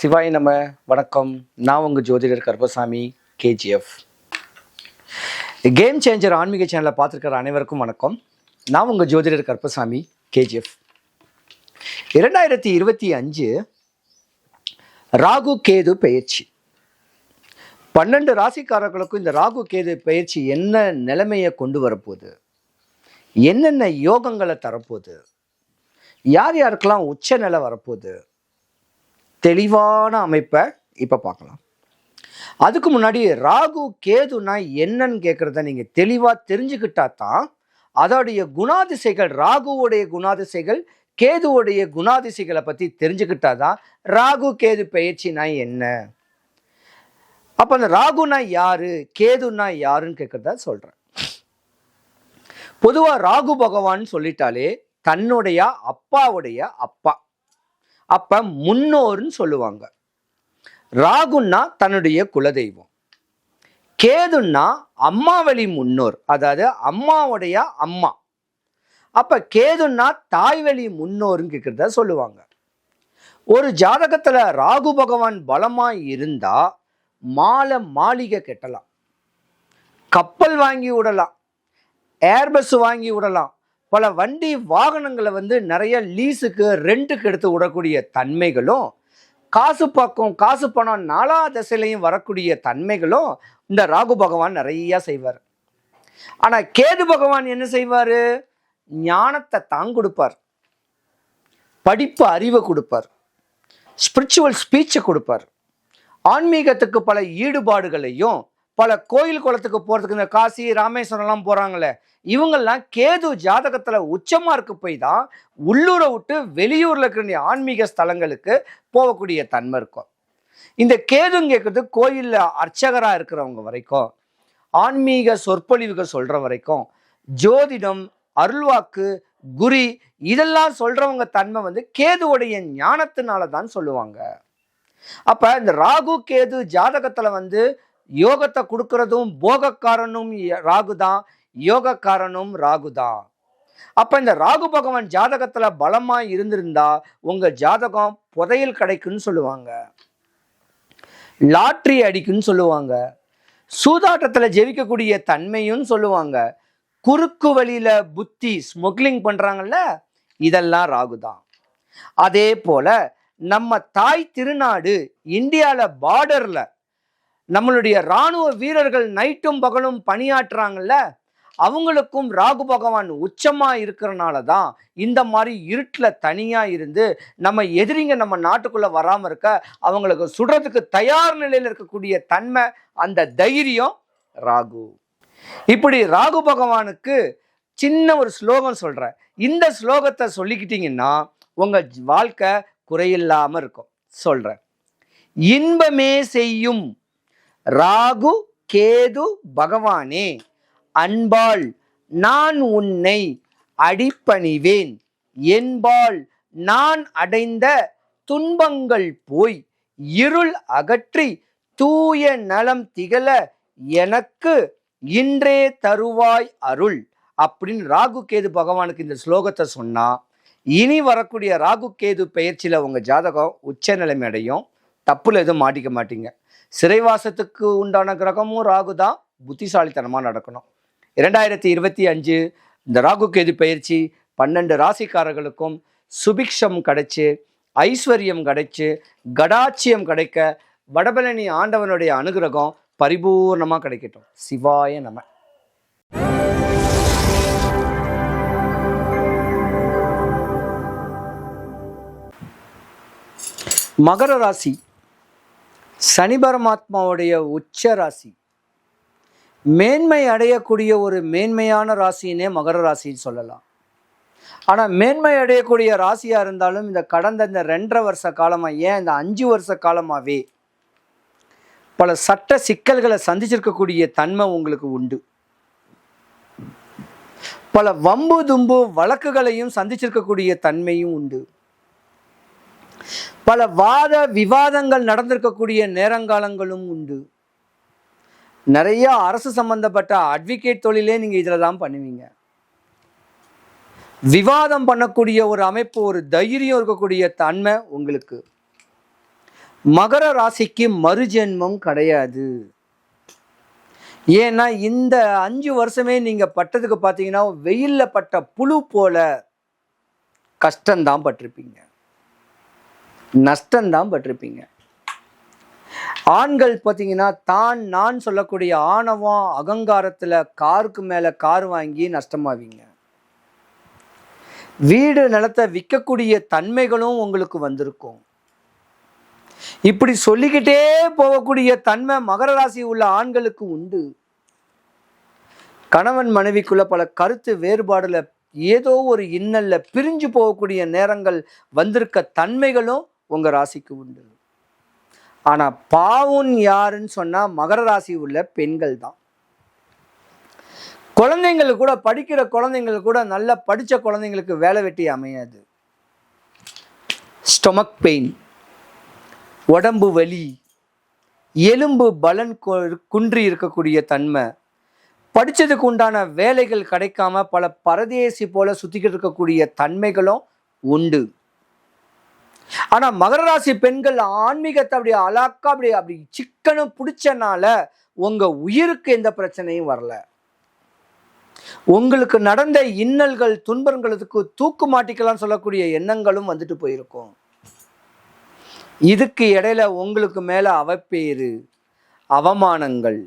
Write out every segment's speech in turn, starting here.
சிவாய் நம்ம வணக்கம். நான் உங்கள் ஜோதிடர் கருப்பசாமி கேஜிஎஃப் கேம் சேஞ்சர் ஆன்மீக சேனலை பார்த்துருக்கிற அனைவருக்கும் வணக்கம். நான் உங்கள் ஜோதிடர் கருப்பசாமி கேஜிஎஃப் இரண்டாயிரத்தி இருபத்தி அஞ்சு ராகு கேது பயிற்சி பன்னெண்டு ராசிக்காரர்களுக்கும் இந்த ராகு கேது பயிற்சி என்ன நிலைமையை கொண்டு வரப்போகுது? என்னென்ன யோகங்களை தரப்போகுது? யார் யாருக்கெல்லாம் உச்ச நிலை வரப்போகுது? தெளிவான அமைப்பை இப்போ பார்க்கலாம். அதுக்கு முன்னாடி ராகு கேதுனா என்னன்னு கேட்குறத நீங்கள் தெளிவாக தெரிஞ்சுக்கிட்டா தான் அதோடைய குணாதிசைகள் ராகுவுடைய குணாதிசைகள் கேதுவுடைய குணாதிசைகளை பற்றி தெரிஞ்சுக்கிட்டா தான் ராகு கேது பயிற்சினா என்ன? அப்போ அந்த ராகுனா யாரு கேதுனா யாருன்னு கேட்குறதா சொல்கிறேன் பொதுவாக ராகு பகவான் சொல்லிட்டாலே தன்னுடைய அப்பாவுடைய அப்பா. அப்ப முன்னோர்னு சொல்லுவாங்க. ராகுன்னா தன்னுடைய குலதெய்வம். கேதுன்னா அம்மாவழி முன்னோர் அதாவது அம்மாவுடைய அம்மா. அப்ப கேதுன்னா தாய்வழி முன்னோர்னு கேட்கிறத சொல்லுவாங்க. ஒரு ஜாதகத்துல ராகு பகவான் பலமா இருந்தா மாலை மாளிகை கட்டலாம். கப்பல் வாங்கி விடலாம். ஏர்பஸ் வாங்கி விடலாம். பல வண்டி வாகனங்களை வந்து நிறைய லீஸுக்கு ரெண்ட்டுக்கு எடுத்து விடக்கூடிய தன்மைகளும் காசு பக்கம் காசு பணம் நாலா திசையிலையும் வரக்கூடிய தன்மைகளும் இந்த ராகு பகவான் நிறையா செய்வார். ஆனால் கேது பகவான் என்ன செய்வார்? ஞானத்தை தான் கொடுப்பார். படிப்பு அறிவை கொடுப்பார். ஸ்பிரிச்சுவல் ஸ்பீச்சை கொடுப்பார். ஆன்மீகத்துக்கு பல ஈடுபாடுகளையும் பல கோயில் குளத்துக்கு போகிறதுக்கு இந்த காசி ராமேஸ்வரம்லாம் போகிறாங்களே இவங்கெல்லாம் கேது ஜாதகத்தில் உச்சமாக இருக்க போய் தான் உள்ளூரை விட்டு வெளியூரில் இருக்கிற ஆன்மீக ஸ்தலங்களுக்கு போகக்கூடிய தன்மை இருக்கும். இந்த கேதுன்னு கேட்குறது கோயிலில் அர்ச்சகராக இருக்கிறவங்க வரைக்கும் ஆன்மீக சொற்பொழிவுகள் சொல்கிற வரைக்கும் ஜோதிடம் அருள்வாக்கு குரி இதெல்லாம் சொல்கிறவங்க தன்மை வந்து கேதுவுடைய ஞானத்தினால தான் சொல்லுவாங்க. அப்போ இந்த ராகு கேது ஜாதகத்தில் வந்து யோகத்தை கொடுக்கறதும் போகக்காரனும் ராகு தான் யோகக்காரனும் ராகு தான் அப்ப இந்த ராகு பகவான் ஜாதகத்துல பலமா இருந்திருந்தா உங்க ஜாதகம் புதையல் கிடைக்குன்னு சொல்லுவாங்க. லாட்ரி அடிக்குன்னு சொல்லுவாங்க. சூதாட்டத்துல ஜெயிக்கக்கூடிய தன்மையும் சொல்லுவாங்க. குறுக்கு வழியில புத்தி ஸ்மக்லிங் பண்றாங்கல்ல இதெல்லாம் ராகு தான் அதே போல நம்ம தாய் திருநாடு இந்தியால பார்டர்ல நம்மளுடைய இராணுவ வீரர்கள் நைட்டும் பகலும் பணியாற்றுறாங்கல்ல அவங்களுக்கும் ராகு பகவான் உச்சமாக இருக்கிறனால தான் இந்த மாதிரி இருட்டில் தனியாக இருந்து நம்ம எதிரிங்க நம்ம நாட்டுக்குள்ளே வராமல் இருக்க அவங்களுக்கு சுடுறதுக்கு தயார் நிலையில் இருக்கக்கூடிய தன்மை அந்த தைரியம் ராகு. இப்படி ராகு பகவானுக்கு சின்ன ஒரு ஸ்லோகம் சொல்கிறேன் இந்த ஸ்லோகத்தை சொல்லிக்கிட்டிங்கன்னா உங்கள் வாழ்க்கை குறையில்லாமல் இருக்கும். சொல்கிறேன் இன்பமே செய்யும் ராகு கேது பகவானே அன்பாள் நான் உன்னை அடிப்பணிவேன். என்பால் நான் அடைந்த துன்பங்கள் போய் இருள் அகற்றி தூய நலம் திகழ எனக்கு இன்றே தருவாய் அருள். அப்படின்னு ராகு கேது பகவானுக்கு இந்த ஸ்லோகத்தை சொன்னா இனி வரக்கூடிய ராகு கேது பெயர்ச்சியில் உங்கள் ஜாதகம் உச்ச நிலைமை அடையும். தப்புல எதுவும் மாட்டிக்க மாட்டீங்க. சிறைவாசத்துக்கு உண்டான கிரகமும் ராகு தான் புத்திசாலித்தனமாக நடக்கணும். இரண்டாயிரத்தி இருபத்தி அஞ்சு இந்த ராகு கேது பயிற்சி பன்னெண்டு ராசிக்காரர்களுக்கும் சுபிக்ஷம் கிடைச்சு ஐஸ்வர்யம் கிடைச்சு கடாட்சியம் கிடைக்க வடபழனி ஆண்டவனுடைய அனுகிரகம் பரிபூர்ணமாக கிடைக்கட்டும். சிவாய நம. மகர ராசி சனி பரமாத்மாவுடைய உச்ச ராசி. மேன்மை அடையக்கூடிய ஒரு மேன்மையான ராசினே மகர ராசின்னு சொல்லலாம். ஆனால் மேன்மை அடையக்கூடிய ராசியாக இருந்தாலும் இந்த கடந்த இந்த ரெண்டரை வருஷ காலமாக ஏன் இந்த அஞ்சு வருஷ காலமாகவே பல சட்ட சிக்கல்களை சந்திச்சிருக்கக்கூடிய தன்மை உங்களுக்கு உண்டு. பல வம்பு தும்பு வழக்குகளையும் சந்திச்சிருக்கக்கூடிய தன்மையும் உண்டு. பல வாத விவாதங்கள் நடந்திருக்கக்கூடிய நேரங்காலங்களும் உண்டு. நிறைய அரசு சம்பந்தப்பட்ட அட்வொகேட் தொழிலே நீங்கள் இதில் தான் பண்ணுவீங்க. விவாதம் பண்ணக்கூடிய ஒரு அமைப்பு ஒரு தைரியம் இருக்கக்கூடிய தன்மை உங்களுக்கு. மகர ராசிக்கு மறுஜென்மம் கிடையாது. ஏன்னா இந்த அஞ்சு வருஷமே நீங்கள் பட்டதுக்கு பார்த்தீங்கன்னா வெயிலில் பட்ட புழு போல கஷ்டம்தான் பட்டிருப்பீங்க. நஷ்டம்தான் பட்டிருப்பீங்க. ஆண்கள் பார்த்தீங்கன்னா தான் நான் சொல்லக்கூடிய ஆணவம் அகங்காரத்தில் காருக்கு மேலே கார் வாங்கி நஷ்டமாவீங்க. வீடு நிலத்தை விற்கக்கூடிய தன்மைகளும் உங்களுக்கு வந்திருக்கும். இப்படி சொல்லிக்கிட்டே போகக்கூடிய தன்மை மகர ராசி உள்ள ஆண்களுக்கு உண்டு. கணவன் மனைவிக்குள்ள பல கருத்து வேறுபாடுல ஏதோ ஒரு இன்னல்ல பிரிஞ்சு போகக்கூடிய நேரங்கள் வந்திருக்க தன்மைகளும் உங்கள் ராசிக்கு உண்டு. ஆனால் பாவம் யாருன்னு சொன்னால் மகர ராசி உள்ள பெண்கள் தான். குழந்தைங்களுக்கு கூட படிக்கிற குழந்தைங்களுக்கு கூட நல்லா படித்த குழந்தைங்களுக்கு வேலை வெட்டி அமையாது. ஸ்டொமக் பெயின் உடம்பு வலி எலும்பு பலன் குன்றி இருக்கக்கூடிய தன்மை படித்ததுக்கு உண்டான வேலைகள் கிடைக்காம பல பரதேசி போல சுற்றிக்கிட்டு இருக்கக்கூடிய தன்மைகளும் உண்டு. ஆனா மகர ராசி பெண்கள் ஆன்மீகத்தை அப்படி அலாக்கா அப்படி அப்படி சிக்கனும் பிடிச்சனால உங்க உயிருக்கு எந்த பிரச்சனையும் வரல. உங்களுக்கு நடந்த இன்னல்கள் துன்பங்களுக்கு தூக்கு மாட்டிக்கலாம் சொல்லக்கூடிய எண்ணங்களும் வந்துட்டு போயிருக்கும். இதுக்கு இடையில உங்களுக்கு மேல அவப்பேறு அவமானங்கள்.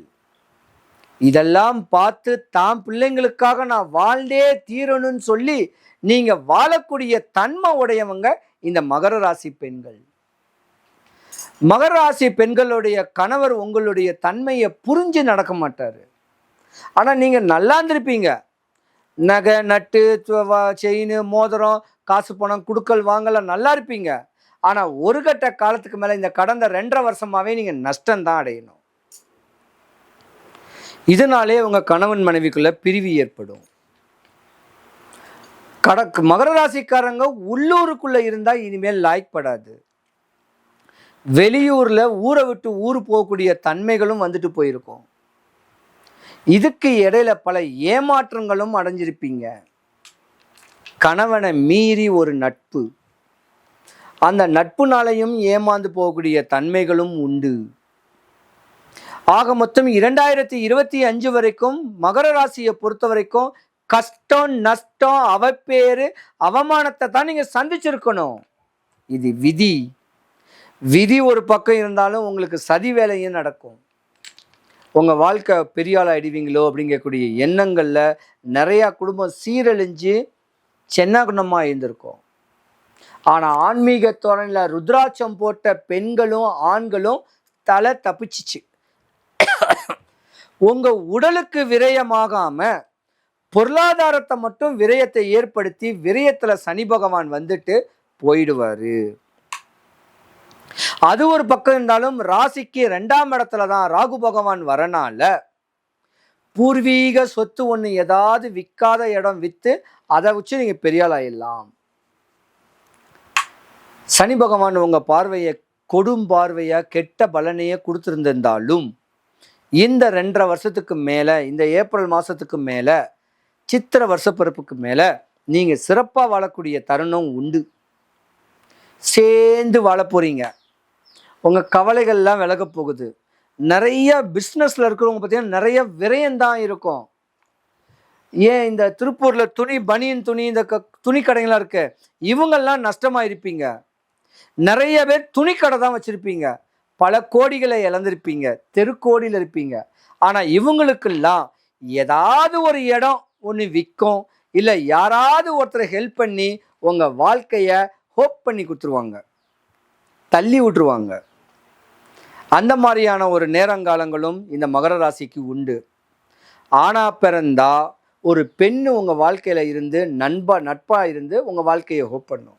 இதெல்லாம் பார்த்து தாம் பிள்ளைங்களுக்காக நான் வாழ்ந்தே தீரணும்னு சொல்லி நீங்க வாழக்கூடிய தன்மை உடையவங்க இந்த மகர ராசி பெண்கள். மகர ராசி பெண்களுடைய கணவர் உங்களுடைய தன்மையை புரிஞ்சு நடக்க மாட்டார். ஆனால் நீங்கள் நல்லா இருந்திருப்பீங்க. நகை நட்டு செயின் மோதிரம் காசு பணம் குடுக்கல் வாங்கலாம் நல்லா இருப்பீங்க. ஆனால் ஒரு கட்ட காலத்துக்கு மேலே இந்த கடந்த ரெண்டரை வருஷமாகவே நீங்கள் நஷ்டம்தான் அடையணும். இதனாலே உங்கள் கணவன் மனைவிக்குள்ளே பிரிவு ஏற்படும். கடக் மகர ராசிக்காரங்க உள்ளூருக்குள்ளே இருந்தால் இனிமேல் லாய்க்கப்படாது வெளியூரில் ஊரை விட்டு ஊர் போகக்கூடிய தன்மைகளும் வந்துட்டு போயிருக்கும். இதுக்கு இடையில பல ஏமாற்றங்களும் அடைஞ்சிருப்பீங்க. கணவனை மீறி ஒரு நட்பு. அந்த நட்புனாலையும் ஏமாந்து போகக்கூடிய தன்மைகளும் உண்டு. ஆக மொத்தம் இரண்டாயிரத்தி இருபத்தி அஞ்சு வரைக்கும் மகர ராசியை பொறுத்த வரைக்கும் கஷ்டம் நஷ்டம் அவப்பேறு அவமானத்தை தான் நீங்கள் சந்திச்சிருக்கணும். இது விதி. விதி ஒரு பக்கம் இருந்தாலும் உங்களுக்கு சதி வேலையும் நடக்கும். உங்கள் வாழ்க்கை பெரிய ஆள் ஆயிடுவீங்களோ அப்படிங்கக்கூடிய எண்ணங்களில் நிறையா குடும்பம் சீரழிஞ்சு சென்னகுணமாக இருந்திருக்கும். ஆனால் ஆன்மீக தோரணில் ருத்ராட்சம் போட்ட பெண்களும் ஆண்களும் தலை தப்பிச்சிச்சு. உங்கள் உடலுக்கு விரயமாகாமல் பொருளாதாரத்தை மட்டும் விரயத்தை ஏற்படுத்தி விரயத்துல சனி பகவான் வந்துட்டு போயிடுவாரு. அது ஒரு பக்கம் இருந்தாலும் ராசிக்கு ரெண்டாம் இடத்துல தான் ராகு பகவான் வரனால பூர்வீக சொத்து ஒன்று ஏதாவது விற்காத இடம் விற்று அதை வச்சு நீங்க பெரிய ஆயிடலாம். சனி பகவான் உங்க பார்வையை கொடும் பார்வையா கெட்ட பலனையே கொடுத்துருந்திருந்தாலும் இந்த ரெண்டரை வருஷத்துக்கு மேலே இந்த ஏப்ரல் மாதத்துக்கு மேலே சித்திரை வருஷப்பிறப்புக்கு மேலே நீங்கள் சிறப்பாக வாழக்கூடிய தருணம் உண்டு. சேர்ந்து வாழ போகிறீங்க உங்கள் கவலைகள்லாம் விலக போகுது. நிறைய பிஸ்னஸில் இருக்கிறவங்க பார்த்தீங்கன்னா நிறைய விரயம்தான் இருக்கும். ஏன் இந்த திருப்பூரில் துணி பனியன் துணி இந்த க துணி கடைங்களாம் இருக்கு. இவங்கெல்லாம் நஷ்டமாக இருப்பீங்க நிறைய பேர் துணி கடை தான் வச்சுருப்பீங்க. பல கோடிகளை இழந்திருப்பீங்க. தெருக்கோடியில் இருப்பீங்க. ஆனால் இவங்களுக்கெல்லாம் ஏதாவது ஒரு இடம் ஒன்று விற்கும் இல்லை யாராவது ஒருத்தரை ஹெல்ப் பண்ணி உங்கள் வாழ்க்கையை ஹோப் பண்ணி கொடுத்துருவாங்க. தள்ளி விட்டுருவாங்க. அந்த மாதிரியான ஒரு நேரங்காலங்களும் இந்த மகர ராசிக்கு உண்டு. ஆனா பிறந்தா ஒரு பெண் உங்கள் வாழ்க்கையில் இருந்து நண்பா நட்பாக இருந்து உங்கள் வாழ்க்கையை ஹோப் பண்ணும்.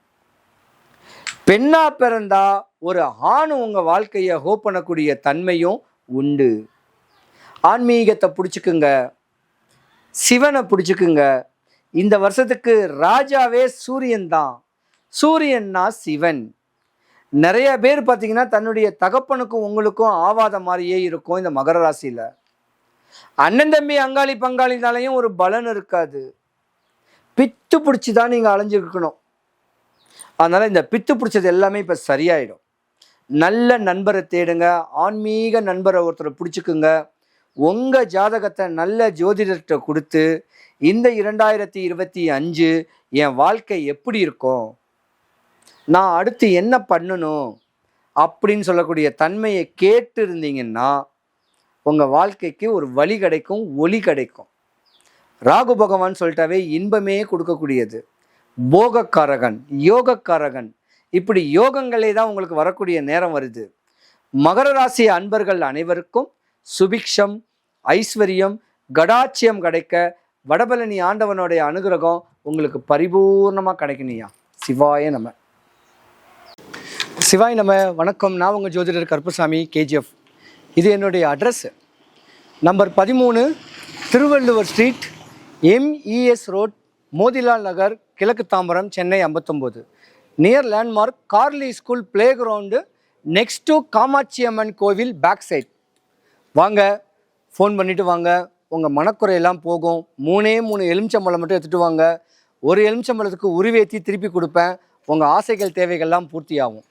பெண்ணா பிறந்தா ஒரு ஆண் உங்கள் வாழ்க்கையை ஹோப் பண்ணக்கூடிய தன்மையும் உண்டு. ஆன்மீகத்தை பிடிச்சிக்குங்க. சிவனை பிடிச்சிக்குங்க. இந்த வருஷத்துக்கு ராஜாவே சூரியன் தான். சூரியன்னா சிவன். நிறைய பேர் பார்த்தீங்கன்னா தன்னுடைய தகப்பனுக்கும் உங்களுக்கும் ஆவாத மாதிரியே இருக்கும் இந்த மகர ராசியில். அண்ணன் தம்பி அங்காளி பங்காளினாலையும் ஒரு பலன் இருக்காது. பித்து பிடிச்சி தான் நீங்கள் அலைஞ்சிருக்கணும். அதனால் இந்த பித்து பிடிச்சது எல்லாமே இப்போ சரியாயிடும். நல்ல நண்பரை தேடுங்க. ஆன்மீக நண்பரை ஒருத்தரை பிடிச்சிக்குங்க. உங்கள் ஜாதகத்தை நல்ல ஜோதிடர்கிட்ட கொடுத்து இந்த இரண்டாயிரத்தி இருபத்தி அஞ்சு என் வாழ்க்கை எப்படி இருக்கும்? நான் அடுத்து என்ன பண்ணணும்? அப்படின்னு சொல்லக்கூடிய தன்மையை கேட்டு இருந்தீங்கன்னா உங்கள் வாழ்க்கைக்கு ஒரு வழி கிடைக்கும் ஒளி கிடைக்கும். ராகு பகவான் சொல்லிட்டாவே இன்பமே கொடுக்கக்கூடியது. போகக்காரகன் யோகக்காரகன். இப்படி யோகங்களே தான் உங்களுக்கு வரக்கூடிய நேரம் வருது. மகர ராசி அன்பர்கள் அனைவருக்கும் சுபிக்ஷம் ஐஸ்வர்யம் கடாட்சியம் கிடைக்க வடபழனி ஆண்டவனுடைய அனுகிரகம் உங்களுக்கு பரிபூர்ணமாக கிடைக்கணுயா சிவாய நம்ம சிவாய் நம்ம வணக்கம். நான் உங்கள் ஜோதிடர் கருப்புசாமி கேஜிஎஃப் இது என்னுடைய அட்ரஸ் நம்பர் பதிமூணு Thiruvalluvar street MES road Motilal Nagar கிழக்கு தாம்பரம் சென்னை ஐம்பத்தொம்போது. Near landmark Karli school play ground next to Kamakshi Amman கோவில் பேக் சைட் வாங்க ஃபோன் பண்ணிவிட்டு வாங்க. உங்கள் மனக்குறையெல்லாம் போகும். மூணே மூணு எலுமிச்சம்பழம் மட்டும் எடுத்துகிட்டு வாங்க. ஒரு எலுமிச்சம்பழத்துக்கு உருவேற்றி திருப்பி கொடுப்பேன். உங்கள் ஆசைகள் தேவைகள்லாம் பூர்த்தியாகும்.